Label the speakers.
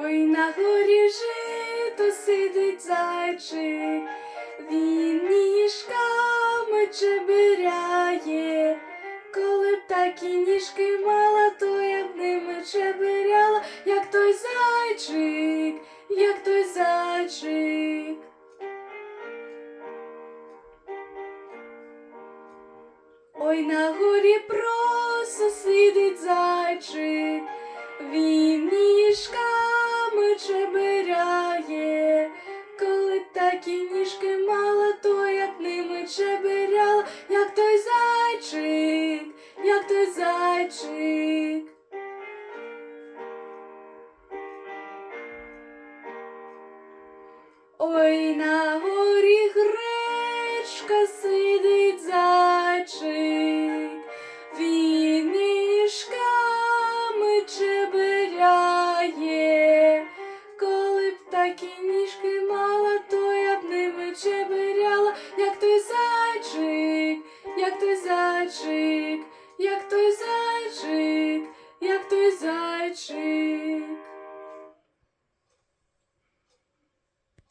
Speaker 1: Ой, на горі жито сидить зайчик, він ніжками чебиряє. Коли б такі ніжки мала, то я б ними чебиряла, як той зайчик, як той зайчик. Ой, на горі просто сидить зайчик, він ніжками такі ніжки мала, то я б ними чебиряла, як той зайчик, як той зайчик. Ой, на горі гречка сидить зайчик, він ніжками чебиряє, коли б такі зайчик, як той зайчик, як той зайчик.